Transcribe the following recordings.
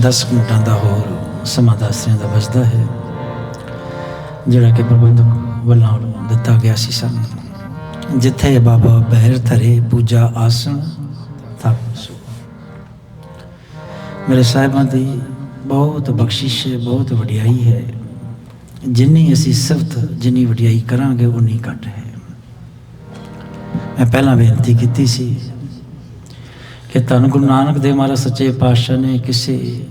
10 ਮਿੰਟਾਂ ਦਾ ਹੋਰ ਸਮਾਂ ਦਾਸਿਆਂ ਦਾ ਬਚਦਾ ਹੈ, ਜਿਹੜਾ ਕਿ ਪ੍ਰਬੰਧਕ ਵੱਲੋਂ ਦਿੱਤਾ ਗਿਆ ਸੀ ਸਾਨੂੰ। ਜਿੱਥੇ ਬਾਬਾ ਬਹਿਰ ਥਰੇ ਪੂਜਾ ਆਸਣ, ਤਪ ਸੋ। ਮੇਰੇ ਸਾਹਿਬਾਂ ਦੀ ਬਹੁਤ ਬਖਸ਼ਿਸ਼ ਹੈ, ਬਹੁਤ ਵਡਿਆਈ ਹੈ। ਜਿੰਨੀ ਅਸੀਂ ਸਿਫਤ, ਜਿੰਨੀ ਵਡਿਆਈ ਕਰਾਂਗੇ, ਉਨੀ ਘੱਟ ਹੈ। ਮੈਂ ਪਹਿਲਾਂ ਬੇਨਤੀ ਕੀਤੀ ਸੀ ਕਿ ਧੰਨ ਗੁਰੂ ਨਾਨਕ ਦੇਵ ਮਹਾਰਾਜ ਸੱਚੇ ਪਾਤਸ਼ਾਹ ਨੇ ਕਿਸੇ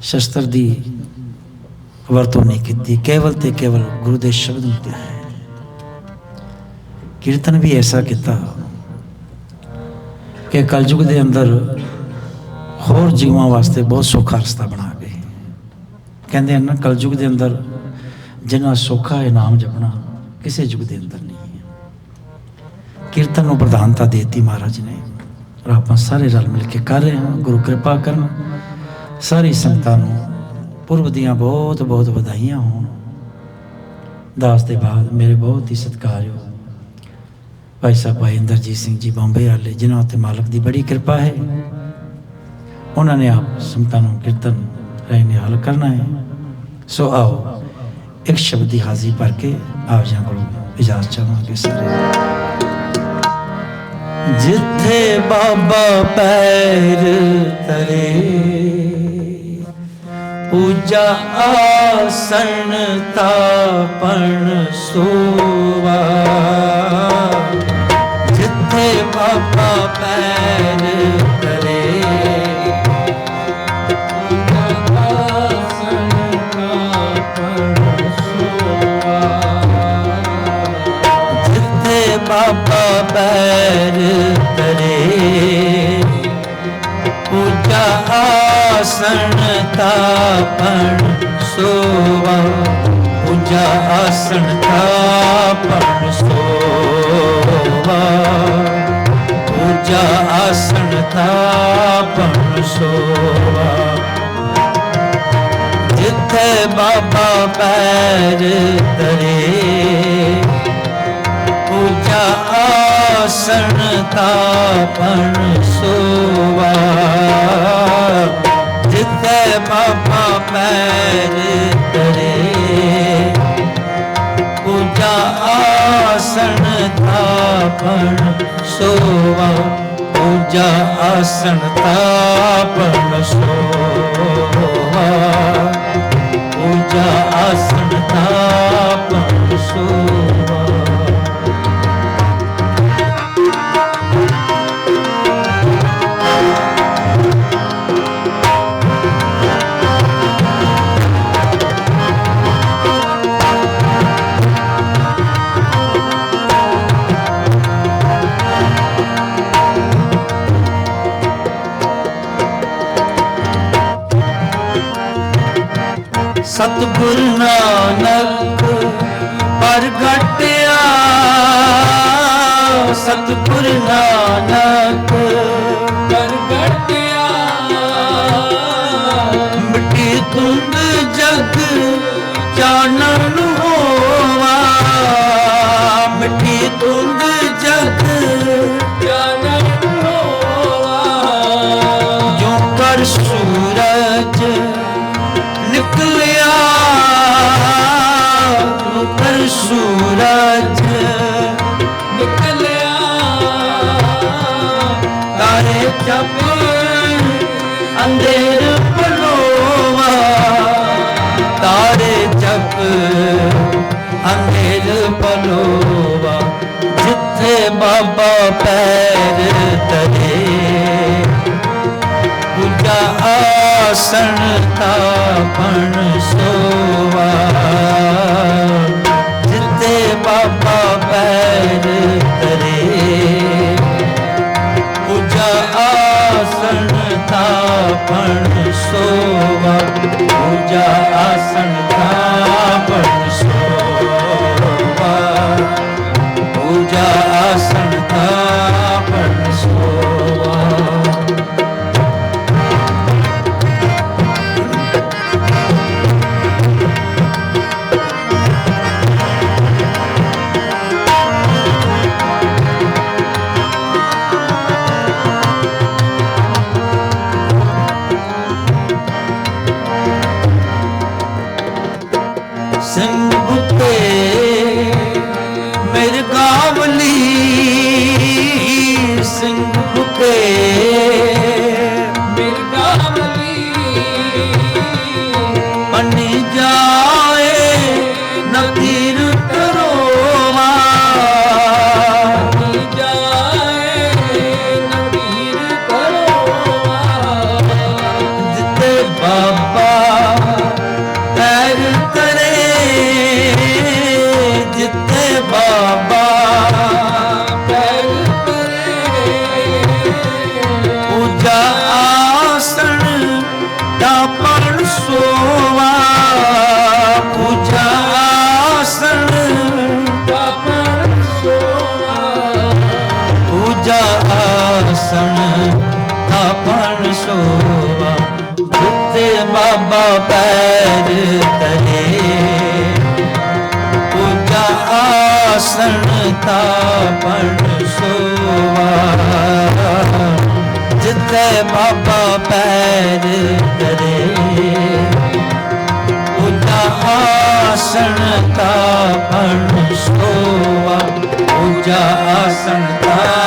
ਸ਼ਸਤਰ ਦੀ ਵਰਤੋਂ ਨਹੀਂ ਕੀਤੀ। ਕੇਵਲ ਤੇ ਕੇਵਲ ਗੁਰੂ ਦੇ ਸ਼ਬਦ ਨੂੰ ਕਿਹਾ ਹੈ ਕੀਰਤਨ ਵੀ ਐਸਾ ਕੀਤਾ ਕਿ ਕਲਯੁਗ ਦੇ ਅੰਦਰ ਹੋਰ ਜੀਵਾਂ ਵਾਸਤੇ ਬਹੁਤ ਸੌਖਾ ਰਸਤਾ ਬਣਾ ਗਏ ਕਹਿੰਦੇ ਹਨ ਨਾ ਕਲਯੁਗ ਦੇ ਅੰਦਰ ਜਿੰਨਾ ਸੌਖਾ ਹੈ ਨਾਮ ਜਪਣਾ ਕਿਸੇ ਯੁੱਗ ਦੇ ਅੰਦਰ ਨਹੀਂ ਹੈ। ਕੀਰਤਨ ਨੂੰ ਪ੍ਰਧਾਨਤਾ ਦਿੱਤੀ ਮਹਾਰਾਜ ਨੇ। ਔਰ ਆਪਾਂ ਸਾਰੇ ਰਲ ਮਿਲ ਕੇ ਕਰ ਰਹੇ ਹਾਂ, ਗੁਰੂ ਕਿਰਪਾ ਕਰਨ। ਸਾਰੀ ਸੰਗਤਾਂ ਨੂੰ ਪੁਰਬ ਦੀਆਂ ਬਹੁਤ ਬਹੁਤ ਵਧਾਈਆਂ ਹੋਣ। ਦਾਸ ਦੇ ਬਾਅਦ ਮੇਰੇ ਬਹੁਤ ਹੀ ਸਤਿਕਾਰਯੋਗ ਭਾਈ ਸਾਹਿਬ ਭਾਈ ਇੰਦਰਜੀਤ ਸਿੰਘ ਜੀ ਬੰਬੇ ਵਾਲੇ, ਜਿਨ੍ਹਾਂ ਉੱਤੇ ਮਾਲਕ ਦੀ ਬੜੀ ਕਿਰਪਾ ਹੈ। ਉਹਨਾਂ ਨੇ ਆਪ ਸੰਗਤਾਂ ਨੂੰ ਕੀਰਤਨ ਰਾਈ ਨਿਹਾਲ ਕਰਨਾ ਹੈ। ਸੋ ਆਓ, ਇੱਕ ਸ਼ਬਦ ਦੀ ਹਾਜ਼ਰੀ ਭਰ ਕੇ ਆਪ ਜੀ ਕੋਲੋਂ ਇਜਾਜ਼ਤ ਚਾਹਾਂਗੇ ਸਾਰੇ। ਜਿੱਥੇ ਬਾਬਾ ਪੈਰ ਤਰੇ ਪੂਜਾ ਆਸਣ ਤਾਪਣ ਸੋਵਾ। ਜਿੱਥੇ ਬਾਬਾ ਪੈਰ ਆਸਣ ਥਾਪਣ ਸੋਵਾ। ਪੂਜਾ ਆਸਣ ਥਾਪਣ ਸੋਵਾ। ਜਿੱਥੇ ਬਾਬਾ ਪੈਰ ਤਰੇ ਪੂਜਾ ਆਸਣ ਤਾਪਣ ਤਾਪਣ ਸੋਵਾ ਪੂਜਾ ਆਸਣ ਤਾਪਣ ਸੋਵਾ। ਪੂਜਾ ਆਸਣ ਤਾਪਣ ਸੋਵਾ। ਸਤਿਗੁਰ ਨਾਨਕ ਪ੍ਰਗਟਿਆ ਸਤਿਗੁਰ ਨਾਨਕ ਪ੍ਰਗਟਿਆ ਮਿੱਟੀ ਤੁੰਦ ਜਗ ਚਾਨਣ ਹੋਵਾ। ਮਿੱਟੀ ਤੁੰਦ ਸੂਰਜ ਨਿਕਲਿਆ। ਤਾਰੇ ਜਪ ਅੰਧੇਰ ਪਲੋਵਾ ਤਾਰੇ ਜਪ ਅੰਧੇਰ ਪਲੋਵਾ ਜਿੱਥੇ ਬਾਬਾ ਪੈਰ ਤਰੇ ਪੂਜਾ ਆਸਣ ਤਾਪਣ ਸੋਵਾ ਪੂਜਾ ਆਸਣ não अनुष्ठो वा पूजा आसनता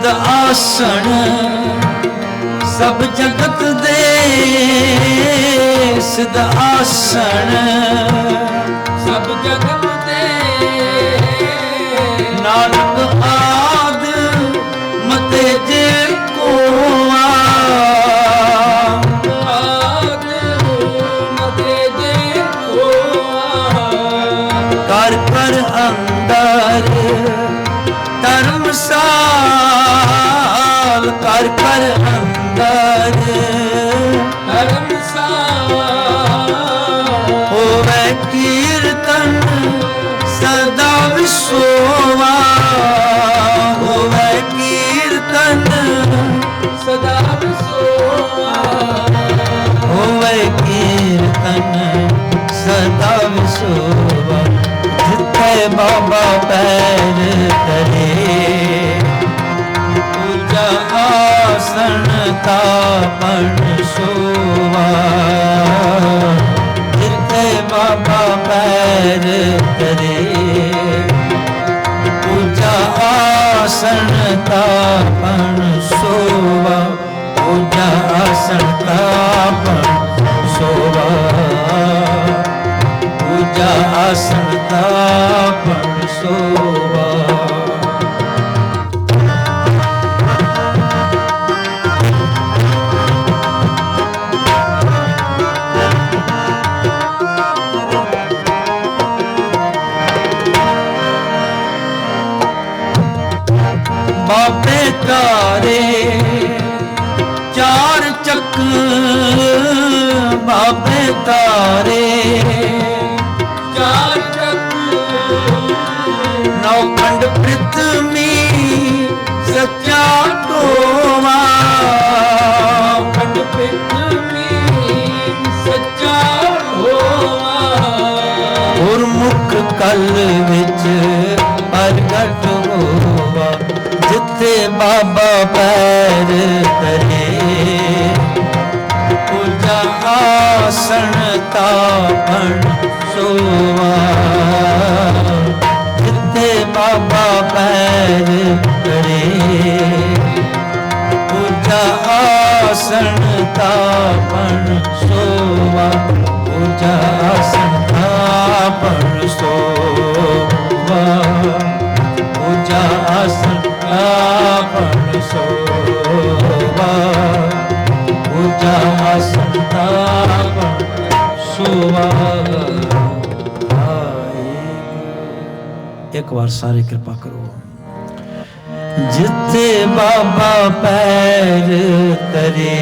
ਸਿਧ ਆਸਣ ਸਭ ਜਗਤ ਦੇ ਸਿਧ ਆਸਣ। ਸਭ ਜਗਤ ਅੰਦਰ ਧਰਮਸਾਲ ਹੋਵੇ ਕੀਰਤਨ ਸਦਾ ਵਿਸੋਵਾ। ਹੋਵੇ ਕੀਰਤਨ ਸਦਾ ਵਿਸੋਆ ਹੋਵੇ ਕੀਰਤਨ ਸਦਾ ਵਿਸੋਵਾ। ਜਿੱਥੇ ਬਾਬਾ ਪੈਰ ਆਸਣ ਤਾਪਣ ਸੋਵਾ ਜਿੱਥੇ ਬਾਬਾ ਪੈਰ ਤਰੇ ਪੂਜਾ ਆਸਣ ਤਾਪਣ ਸੋਵਾ। ਪੂਜਾ ਆਸਣ ਤਾਪਣ ਸੋਵਾ। ਪੂਜਾ ਆਸਣ ਤਾਪਣ ਬਾਬੇ ਤਾਰੇ ਚਾਰ ਚੱਕ ਬਾਬੇ ਤਾਰੇ ਚਾਰ ਚੱਕ ਨੌ ਖੰਡ ਪ੍ਰਿਥਵੀ ਸੱਚਾ ਟੋਵਾ ਖੰਡ ਪਿਤਮੀ ਸੱਚਾ ਹੋਵਾ ਗੁਰਮੁਖ ਕਲ ਵਿੱਚ ਪ੍ਰਗਟ ਜਿੱਥੇ ਬਾਬਾ ਪੈਰ ਤਰੇ ਪੂਜਾ ਆਸਣ ਤਾਪਣ ਸੋਵਾ ਜਿੱਥੇ ਬਾਬਾ ਪੈਰ ਤਰੇ ਪੂਜਾ ਆਸਣ ਤਾਪਣ ਸੋਵਾ ਪੂਜਾ ਆਸਣ ਤਾਪਣ ਸੋਵਾ ਪੂਜਾ ਆਸਣ ਤਾਪਣ ਸੋਵਾ ਪੂਜਾ ਆਸਣ ਤਾਪਣ ਸੋਵਾ ਇੱਕ ਵਾਰ ਸਾਰੇ ਕਿਰਪਾ ਕਰੋ ਜਿੱਥੇ ਬਾਬਾ ਪੈਰ ਤਰੇ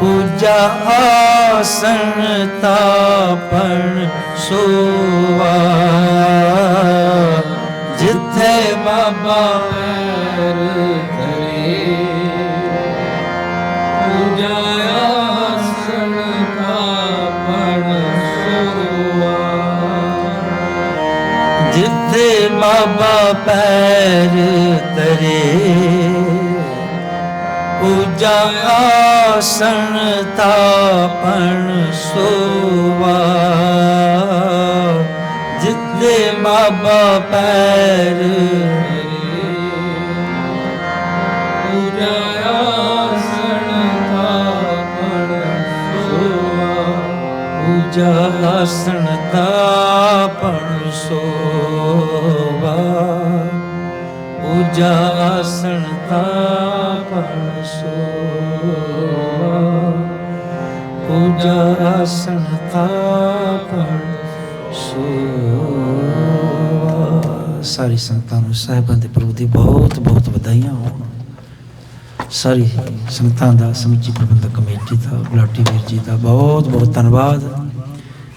ਪੂਜਾ ਆਸਣ ਤਾਪਣ ਸੋਵਾ ਜਿੱਥੇ ਬਾਬਾ ਪੈਰ ਧਰੇ ਪੂਜਾ ਆਸਣ ਤਾਪਣ ਸੋਵਾ ਜਿੱਥੇ ਬਾਬਾ ਪੈਰ ਤਰੇ। ਪੂਜਾ ਆਸਣ ਤਾਪਣ ਸੋਵਾ ਬਾਬਾ ਪੈਰ ਪੂਜਾ ਆਸਣ ਤਾਪਣ ਸੋਵਾ। ਪੂਜਾ ਆਸਣ ਤਾਪਣ ਸੋਵਾ। ਪੂਜਾ ਆਸਣ ਤਾਪਣ ਸੋਵਾ। ਸਾਰੀ ਸੰਗਤਾਂ ਨੂੰ ਸਾਹਿਬਾਂ ਦੇ ਪ੍ਰਭੂ ਦੀ ਬਹੁਤ ਬਹੁਤ ਵਧਾਈਆਂ ਹੋਣ। ਸਾਰੀ ਸੰਗਤਾਂ ਦਾ, ਸਮੁੱਚੀ ਪ੍ਰਬੰਧਕ ਕਮੇਟੀ ਦਾ, ਗੁਲਾਟੀ ਵੀਰ ਜੀ ਦਾ ਬਹੁਤ ਬਹੁਤ ਧੰਨਵਾਦ।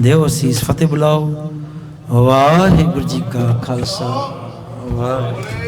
ਦਿਓ ਅਸੀਸ ਫਤਿਹ ਬੁਲਾਓ। ਵਾਹਿਗੁਰੂ ਜੀ ਕਾ ਖਾਲਸਾ। ਵਾਹਿਗੁਰੂ